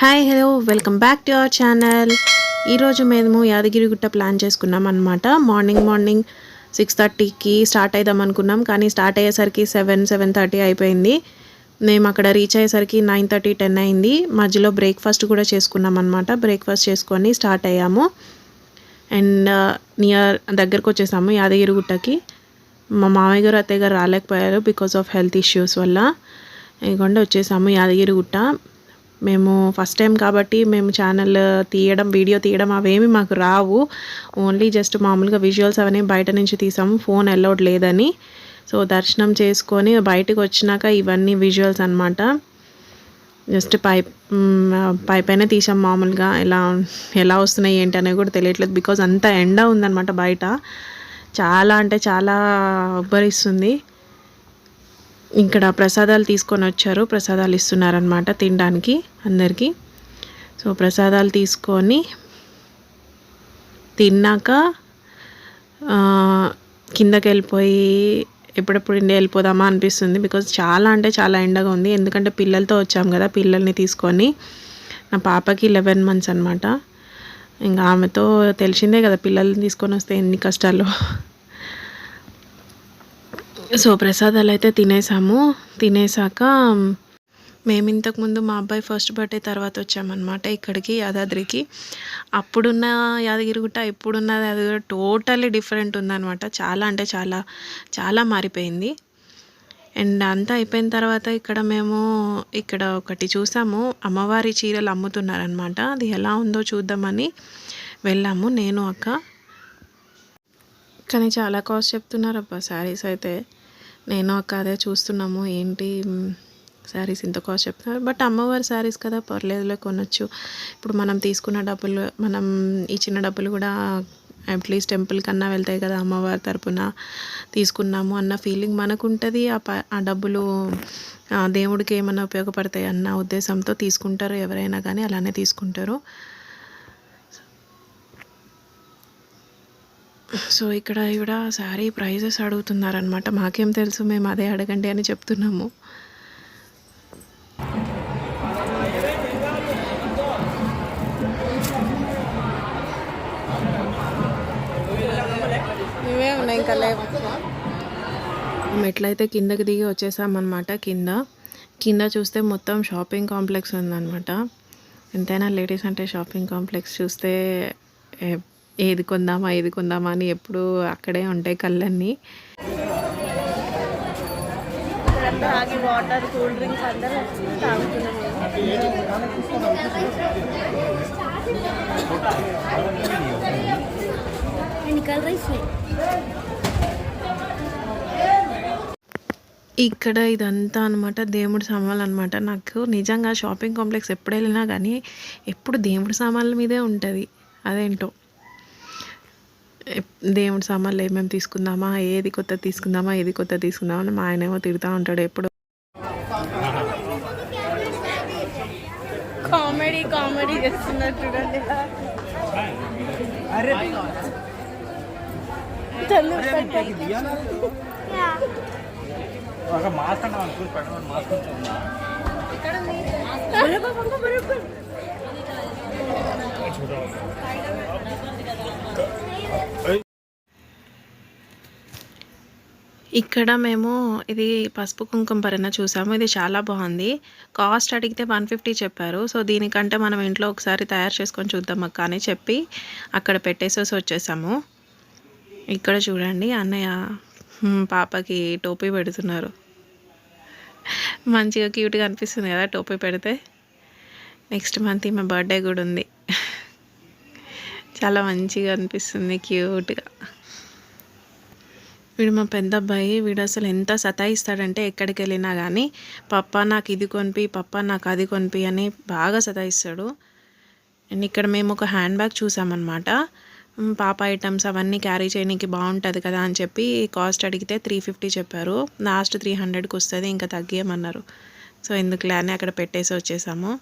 Hi hello welcome back to our channel ఈరోజు మేము Yadagirigutta plan చేసుకున్నాం అనమాట మార్నింగ్ మార్నింగ్ సిక్స్ థర్టీకి స్టార్ట్ అవుదాం అనుకున్నాం కానీ స్టార్ట్ అయ్యేసరికి సెవెన్ సెవెన్ థర్టీ అయిపోయింది. మేము అక్కడ రీచ్ అయ్యేసరికి నైన్ థర్టీ టెన్ అయింది. మధ్యలో బ్రేక్ఫాస్ట్ కూడా చేసుకున్నాం అనమాట బ్రేక్ఫాస్ట్ చేసుకొని స్టార్ట్ అయ్యాము. అండ్ నియర్ uh, దగ్గరకు వచ్చేసాము యాదగిరిగుట్టకి. మా మామయ్య గారు అత్తయ్య గారు రాలేకపోయారు బికాస్ ఆఫ్ హెల్త్ ఇష్యూస్ వల్ల. ఇదిగోండి వచ్చేసాము యాదగిరిగుట్ట. మేము ఫస్ట్ టైం కాబట్టి మేము ఛానల్ తీయడం వీడియో తీయడం అవేమి మాకు రావు. ఓన్లీ జస్ట్ మామూలుగా విజువల్స్ అవన్నీ బయట నుంచి తీసాము ఫోన్ అలౌడ్ లేదని. సో దర్శనం చేసుకొని బయటకు వచ్చినాక ఇవన్నీ విజువల్స్ అనమాట జస్ట్ పై పై పైన తీసాం మామూలుగా. ఎలా ఎలా వస్తున్నాయి ఏంటి అనేది కూడా తెలియట్లేదు బికాజ్ అంత ఎండ ఉందన్నమాట బయట. చాలా అంటే చాలా ఉబ్బరిస్తుంది. ఇక్కడ ప్రసాదాలు తీసుకొని వచ్చారు. ప్రసాదాలు ఇస్తున్నారనమాట తినడానికి అందరికీ. సో ప్రసాదాలు తీసుకొని తిన్నాక కిందకి వెళ్ళిపోయి ఎప్పుడెప్పుడు ఇండియా వెళ్ళిపోదామా అనిపిస్తుంది. బికాజ్ చాలా అంటే చాలా ఎండగా ఉంది. ఎందుకంటే పిల్లలతో వచ్చాం కదా పిల్లల్ని తీసుకొని. నా పాపకి లెవెన్ మంత్స్ అనమాట ఇంకా ఆమెతో తెలిసిందే కదా పిల్లల్ని తీసుకొని వస్తే ఎన్ని కష్టాలు. సో ప్రసాదాలు అయితే తినేసాము. తినేసాక మేము ఇంతకుముందు మా అబ్బాయి ఫస్ట్ బర్త్డే తర్వాత వచ్చామన్నమాట ఇక్కడికి యాదాద్రికి. అప్పుడున్న యాదగిరిగుట్ట ఇప్పుడున్న యాదగిరి టోటల్లీ డిఫరెంట్ ఉందన్నమాట. చాలా అంటే చాలా చాలా మారిపోయింది. అండ్ అంతా అయిపోయిన తర్వాత ఇక్కడ మేము ఇక్కడ ఒకటి చూసాము. అమ్మవారి చీరలు అమ్ముతున్నారనమాట అది ఎలా ఉందో చూద్దామని వెళ్ళాము నేను అక్క. కానీ చాలా కాస్ట్ చెప్తున్నారు అబ్బా శారీస్ అయితే. నేను అక్క అదే చూస్తున్నాము ఏంటి శారీస్ ఇంత కాస్ట్ చెప్తున్నారు. బట్ అమ్మవారి శారీస్ కదా పర్లేదులే కొనొచ్చు. ఇప్పుడు మనం తీసుకున్న డబ్బులు మనం ఇచ్చిన డబ్బులు కూడా అట్లీస్ట్ టెంపుల్ కన్నా వెళ్తాయి కదా అమ్మవారి తరపున తీసుకున్నాము అన్న ఫీలింగ్ మనకు ఉంటుంది ఆ ప ఆ డబ్బులు దేవుడికి ఏమైనా ఉపయోగపడతాయి అన్న ఉద్దేశంతో తీసుకుంటారు ఎవరైనా కానీ అలానే తీసుకుంటారు. సో ఇక్కడ ఇవిడ శారీ ప్రైజెస్ అడుగుతున్నారనమాట మాకేం తెలుసు మేము అదే అడగండి అని చెప్తున్నాము. ఇవే ఉన్నాయి ఇంకా లేవు. మెట్లయితే కిందకి దిగి వచ్చేసామన్నమాట కింద. కింద చూస్తే మొత్తం షాపింగ్ కాంప్లెక్స్ ఉందన్నమాట. ఎంతైనా లేడీస్ అంటే షాపింగ్ కాంప్లెక్స్ చూస్తే ఏది కొందామా ఏది కొందామా అని ఎప్పుడు అక్కడే ఉంటాయి కళ్ళన్నీ. వాటర్ కూల్ డ్రింక్స్ అందరూ ఇక్కడ ఇదంతా అనమాట దేవుడి సామాన్లు అనమాట నాకు నిజంగా షాపింగ్ కాంప్లెక్స్ ఎప్పుడు వెళ్ళినా కానీ ఎప్పుడు దేవుడి సామాన్ల మీదే ఉంటుంది. అదేంటో. దేవుడి సామాన్లు ఏమేమి తీసుకుందామా? ఏది కొత్త తీసుకుందామా? ఏది కొత్త తీసుకుందామా? అని మా ఆయన ఏమో తిడుతూ ఉంటాడు ఎప్పుడు. కామెడీ కామెడీ చేస్తున్నారు చూడండి. మాస్క్ అంటే మాస్క్ ఇక్కడ మేము ఇది పసుపు కుంకుమ పరిన చూసాము. ఇది చాలా బాగుంది. కాస్ట్ అడిగితే వన్ ఫిఫ్టీ చెప్పారు. సో దీనికంటే మనం ఇంట్లో ఒకసారి తయారు చేసుకొని చూద్దాం అక్క అని చెప్పి అక్కడ పెట్టేసేసి వచ్చేసాము. ఇక్కడ చూడండి అన్నయ్య పాపకి టోపీ పెడుతున్నారు. మంచిగా క్యూట్గా అనిపిస్తుంది కదా టోపీ పెడితే. నెక్స్ట్ మంత్ ఈమె బర్త్డే కూడా ఉంది. చాలా మంచిగా అనిపిస్తుంది క్యూట్గా. వీడు మా పెద్ద అబ్బాయి వీడు అసలు ఎంత సతాయిస్తాడంటే ఎక్కడికి వెళ్ళినా కానీ పప్ప నాకు ఇది కొనిపి పప్ప నాకు అది కొనిపి అని బాగా సతాయిస్తాడు. అండ్ ఇక్కడ మేము ఒక హ్యాండ్ బ్యాగ్ చూసామన్నమాట. పాప ఐటమ్స్ అవన్నీ క్యారీ చేయడానికి బాగుంటుంది కదా అని చెప్పి కాస్ట్ అడిగితే త్రీ ఫిఫ్టీ చెప్పారు. లాస్ట్ త్రీ హండ్రెడ్కి వస్తుంది ఇంకా తగ్గేయమన్నారు. సో ఎందుకులే అని అక్కడ పెట్టేసి వచ్చేసాము.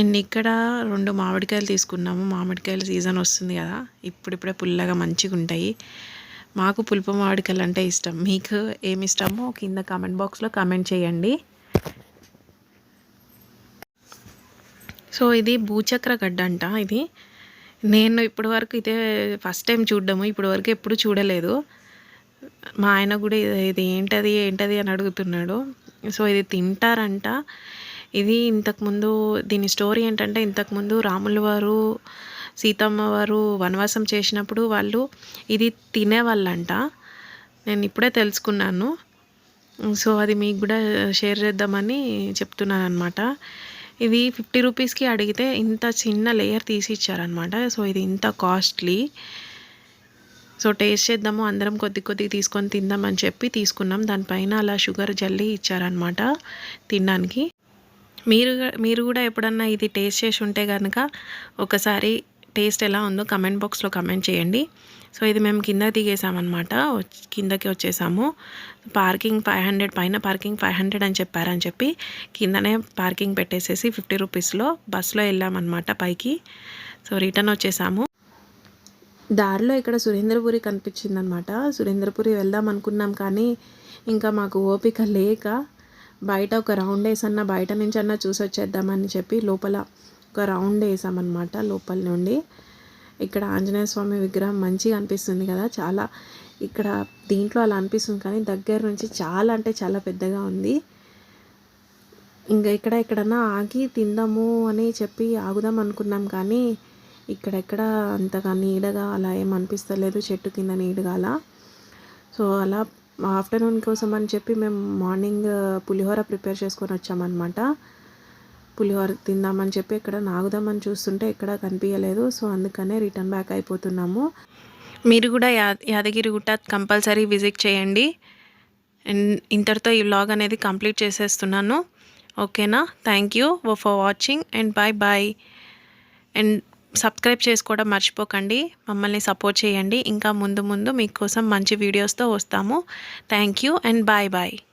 అండ్ ఇక్కడ రెండు మామిడికాయలు తీసుకున్నాము. మామిడికాయల సీజన్ వస్తుంది కదా. ఇప్పుడిప్పుడే పుల్లగా మంచిగా ఉంటాయి. మాకు పులుపు మామిడికాయలు అంటే ఇష్టం. మీకు ఏమి ఇష్టమో కింద కామెంట్ బాక్స్లో కామెంట్ చేయండి. సో ఇది భూచక్ర గడ్డ అంట ఇది. నేను ఇప్పటి వరకు ఇదే ఫస్ట్ టైం చూడడము. ఇప్పటి వరకు ఎప్పుడు చూడలేదు. మా ఆయన కూడా ఇది ఇది ఏంటది ఏంటది అని అడుగుతున్నాడు. సో ఇది తింటారంట. ఇది ఇంతకుముందు దీని స్టోరీ ఏంటంటే ఇంతకుముందు రాములు వారు సీతమ్మ వారు వనవాసం చేసినప్పుడు వాళ్ళు ఇది తినేవాళ్ళంట. నేను ఇప్పుడే తెలుసుకున్నాను. సో అది మీకు కూడా షేర్ చేద్దామని చెప్తున్నాను అనమాట ఇది ఫిఫ్టీ రూపీస్కి అడిగితే ఇంత చిన్న లేయర్ తీసి ఇచ్చారనమాట సో ఇది ఇంత కాస్ట్లీ. సో టేస్ట్ చేద్దాము అందరం కొద్ది కొద్దిగా తీసుకొని తిందామని చెప్పి తీసుకున్నాం. దానిపైన అలా షుగర్ జల్లి ఇచ్చారనమాట తినడానికి. మీరు మీరు కూడా ఎప్పుడన్నా ఇది టేస్ట్ చేసి ఉంటే కనుక ఒకసారి టేస్ట్ ఎలా ఉందో కమెంట్ బాక్స్లో కమెంట్ చేయండి. సో ఇది మేము కింద దిగేసామన్నమాట. కిందకి వచ్చేసాము. పార్కింగ్ ఫైవ్ హండ్రెడ్ పైన పార్కింగ్ ఫైవ్ హండ్రెడ్ అని చెప్పారని చెప్పి కిందనే పార్కింగ్ పెట్టేసేసి ఫిఫ్టీ రూపీస్లో బస్సులో వెళ్ళామన్నమాట పైకి. సో రిటర్న్ వచ్చేసాము. దారిలో ఇక్కడ సురేంద్రపురి కనిపించిందనమాట సురేంద్రపురి వెళ్దాం అనుకున్నాం కానీ ఇంకా మాకు ఓపిక లేక బయట ఒక రౌండ్ వేసన్నా బయట నుంచి అన్నా చూసి వచ్చేద్దామని చెప్పి లోపల ఒక రౌండ్ వేసామన్నమాట లోపల నుండి. ఇక్కడ ఆంజనేయ స్వామి విగ్రహం మంచిగా అనిపిస్తుంది కదా చాలా ఇక్కడ దీంట్లో అలా అనిపిస్తుంది కానీ దగ్గర నుంచి చాలా అంటే చాలా పెద్దగా ఉంది. ఇంకా ఇక్కడ ఎక్కడన్నా ఆగి తిందాము అని చెప్పి ఆగుదాం అనుకున్నాం కానీ ఇక్కడెక్కడ అంతగా నీడగా అలా ఏం అనిపిస్తలేదు చెట్టు కింద నీడగా అలా. సో అలా ఆఫ్టర్నూన్ కోసం అని చెప్పి మేము మార్నింగ్ పులిహోర ప్రిపేర్ చేసుకొని వచ్చామన్నమాట. పులిహోర తిందామని చెప్పి ఇక్కడ నాగుదామని చూస్తుంటే ఎక్కడ కనిపించలేదు సో అందుకనే రిటర్న్ బ్యాక్ అయిపోతున్నాము. మీరు కూడా యా యాదగిరిగుట్ట కంపల్సరీ విజిట్ చేయండి. అండ్ ఇంతటితో ఈ వ్లాగ్ అనేది కంప్లీట్ చేసేస్తున్నాను. ఓకేనా? Thank you for watching and bye bye and subscribe చేసుకోవడం మర్చిపోకండి. మమ్మల్ని సపోర్ట్ చేయండి. ఇంకా ముందు ముందు మీకోసం మంచి వీడియోస్తో వస్తాము. Thank you and bye bye.